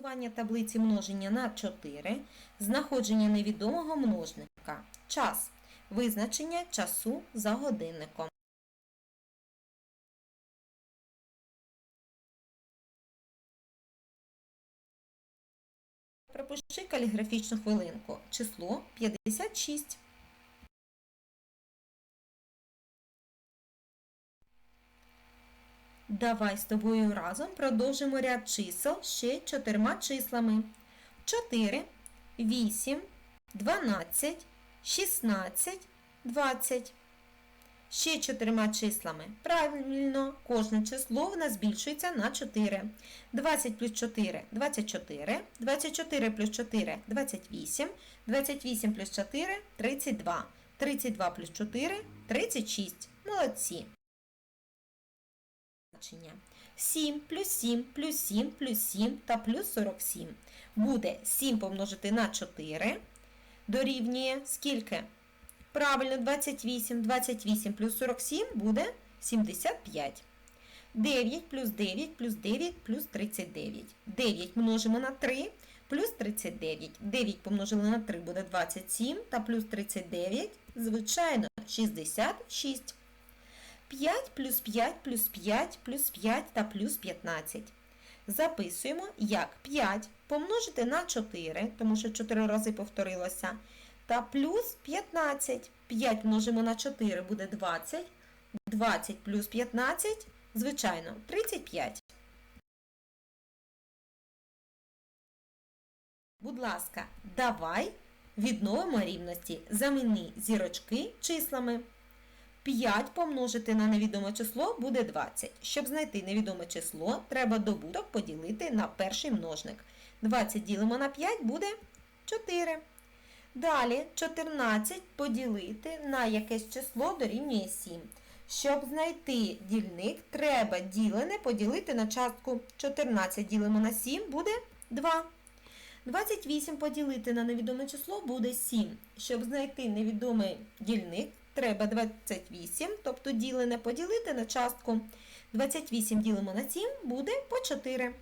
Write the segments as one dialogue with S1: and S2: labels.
S1: Голосування таблиці множення на 4, знаходження невідомого множника, час, визначення часу за годинником. Пропиши каліграфічну хвилинку. Число 56. Давай з тобою разом продовжимо ряд чисел ще чотирма числами. 4, 8, 12, 16, 20. Ще чотирма числами. Правильно, кожне число в нас збільшується на 4. 20 плюс 4 – 24. 24 плюс 4 – 28. 28 плюс 4 – 32. 32 плюс 4 – 36. Молодці. Значення. 7 плюс 7 плюс 7 плюс 7 та плюс 47. Буде 7 помножити на 4. Дорівнює скільки? Правильно, 28. 28 плюс 47 буде 75. 9 плюс 9 плюс 9 плюс 39. 9 множимо на 3 плюс 39. 9 помножили на 3 буде 27 та плюс 39, звичайно, 66. 5 плюс 5 плюс 5 плюс 5 та плюс 15. Записуємо як 5 помножити на 4, тому що 4 рази повторилося, та плюс 15. 5 множимо на 4 буде 20. 20 плюс 15, звичайно, 35. Будь ласка, давай відновимо рівності. Заміни зірочки числами. 5 помножити на невідоме число буде 20. Щоб знайти невідоме число, треба добуток поділити на перший множник. 20 ділимо на 5 буде 4. Далі 14 поділити на якесь число дорівнює 7. Щоб знайти дільник, треба ділене поділити на частку. 14 ділимо на 7 буде 2. 28 поділити на невідоме число буде 7. Щоб знайти невідомий дільник, треба 28, тобто ділене поділити на частку. 28 ділимо на 7 буде по 4.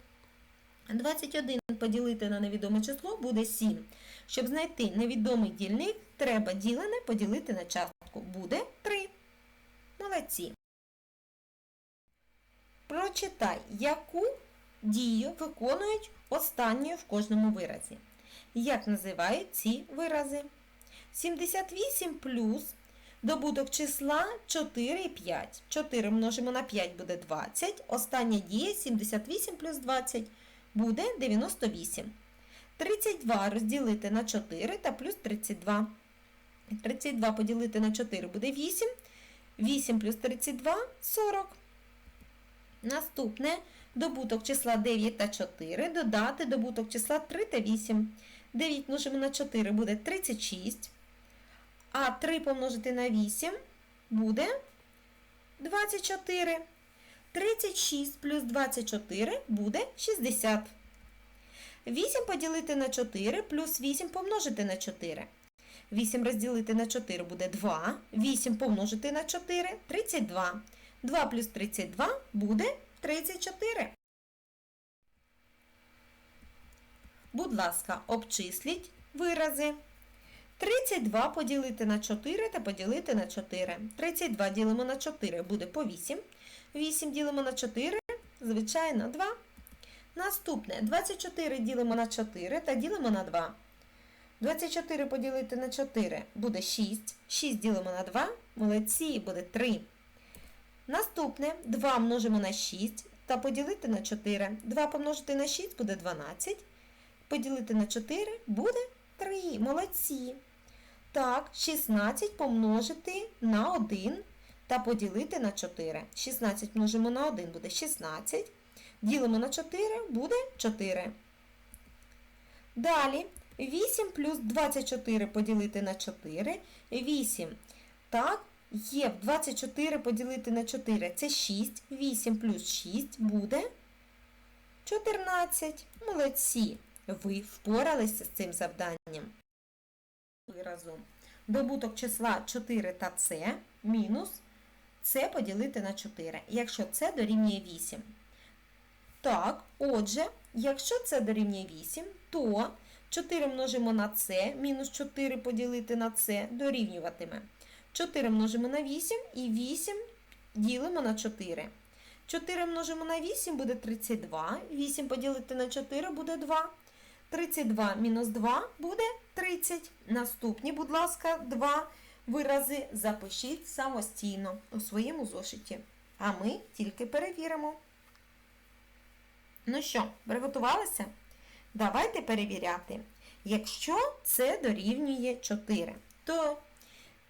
S1: 21 поділити на невідоме число буде 7. Щоб знайти невідомий дільник, треба ділене поділити на частку. Буде 3. Молодці. Прочитай, яку дію виконують останньою в кожному виразі. Як називають ці вирази? 78 плюс добуток числа 4 і 5. 4 множимо на 5 буде 20. Остання дія 78 плюс 20 буде 98. 32 розділити на 4 та плюс 32. 32 поділити на 4 буде 8. 8 плюс 32 40. Наступне добуток числа 9 та 4. Додати добуток числа 3 та 8. 9 множимо на 4 буде 36. А 3 помножити на 8 буде 24. 36 плюс 24 буде 60. 8 поділити на 4 плюс 8 помножити на 4. 8 розділити на 4 буде 2. 8 помножити на 4 32. 2 плюс 32 буде 34. Будь ласка, обчисліть вирази. 32 поділити на 4 та поділити на 4. 32 ділимо на 4 буде по 8. 8 ділимо на 4, звичайно, 2. Наступне 24 ділимо на 4 та ділимо на 2. 24 поділити на 4 буде 6. 6 ділимо на 2, молодці, буде 3. Наступне 2 множимо на 6 та поділити на 4. 2 помножити на 6 буде 12. Поділити на 4 буде 3. Молодці. Так, 16 помножити на 1 та поділити на 4. 16 множимо на 1 буде 16. Ділимо на 4 буде 4. Далі 8 плюс 24 поділити на 4. 8. Так, є 24 поділити на 4. Це 6. 8 плюс 6 буде 14. Молодці. Ви впоралися з цим завданням. Виразу. Добуток числа 4 та С мінус С поділити на 4. Якщо С дорівнює 8. Так, отже, якщо це дорівнює 8, то 4 множимо на це, мінус 4 поділити на це дорівнюватиме. 4 множимо на 8 і 8 ділимо на 4. 4 множимо на 8 буде 32. 8 поділити на 4 буде 2. 32 мінус 2 буде 30. Наступні, будь ласка, два вирази запишіть самостійно у своєму зошиті. А ми тільки перевіримо. Ну що, приготувалися? Давайте перевіряти. Якщо це дорівнює 4, то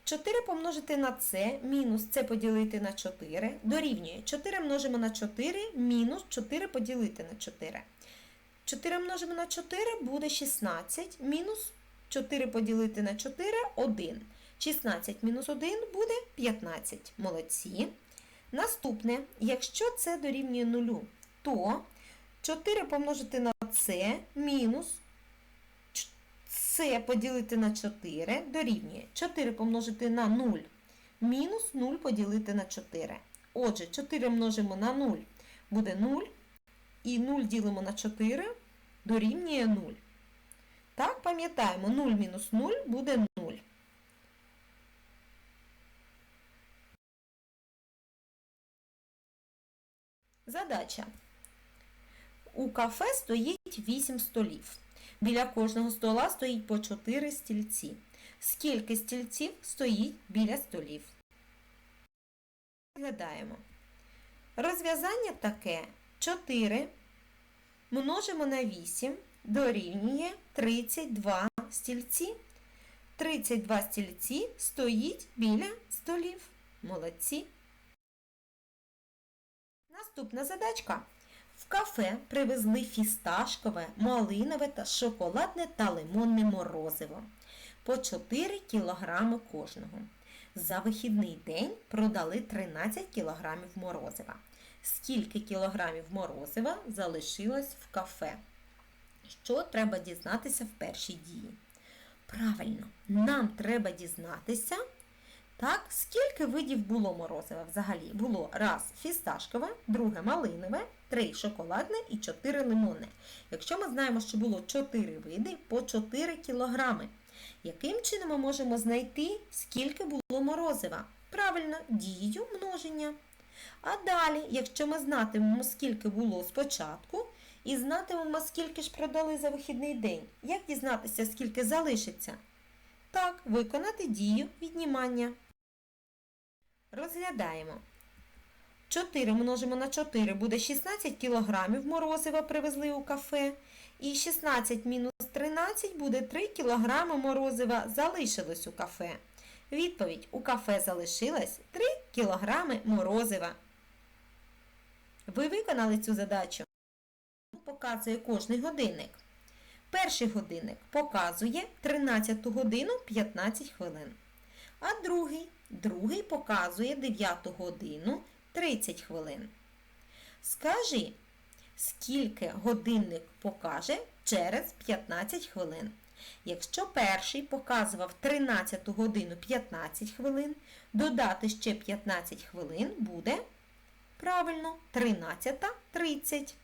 S1: 4 помножити на це, мінус це поділити на 4, дорівнює 4 множимо на 4, мінус 4 поділити на 4. 4 множимо на 4 буде 16, мінус 4 поділити на 4 1. 16 мінус 1 буде 15. Молодці. Наступне, якщо це дорівнює 0, то 4 помножити на це мінус це поділити на 4 дорівнює 4 помножити на 0 мінус 0 поділити на 4. Отже, 4 множимо на 0 буде 0, і 0 ділимо на 4 дорівнює 0. Так, пам'ятаємо, 0 мінус 0 буде 0. Задача. У кафе стоїть 8 столів. Біля кожного стола стоїть по 4 стільці. Скільки стільців стоїть біля столів? Розглядаємо. Розв'язання таке 4 множимо на 8 дорівнює 32 стільці. 32 стільці стоїть біля столів. Молодці. Наступна задачка. В кафе привезли фісташкове, малинове та шоколадне та лимонне морозиво по 4 кг кожного. За вихідний день продали 13 кг морозива. Скільки кілограмів морозива залишилось в кафе? Що треба дізнатися в першій дії? Правильно, нам треба дізнатися, так, скільки видів було морозива взагалі? Було раз фісташкове, друге малинове, три шоколадне і чотири лимонне. Якщо ми знаємо, що було 4 види по 4 кілограми, яким чином ми можемо знайти, скільки було морозива? Правильно, дією множення. А далі, якщо ми знатимемо, скільки було спочатку, і знатимемо, скільки ж продали за вихідний день, як дізнатися, скільки залишиться? Так, виконати дію віднімання. Розглядаємо. 4 множимо на 4 буде 16 кг морозива привезли у кафе. І 16 мінус 13 буде 3 кг морозива залишилось у кафе. Відповідь у кафе залишилось 3 кг морозива. Ви виконали цю задачу. Показує кожний годинник. Перший годинник показує 13 годину 15 хвилин. А другий другий показує 9 годину 30 хвилин. Скажи, скільки годинник покаже через 15 хвилин. Якщо перший показував 13 годину 15 хвилин, додати ще 15 хвилин буде правильно 13.30.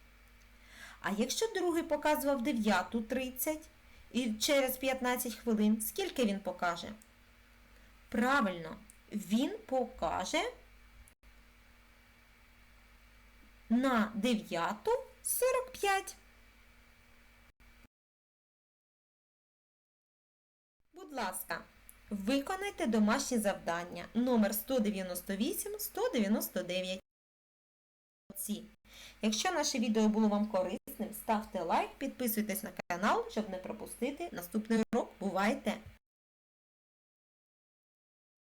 S1: А якщо другий показував 9.30 і через 15 хвилин, скільки він покаже? Правильно, він покаже на 9.45. ласка, виконайте домашнє завдання номер 198-199. Якщо наше відео було вам корисним, ставте лайк, підписуйтесь на канал, щоб не пропустити наступний урок. Бувайте!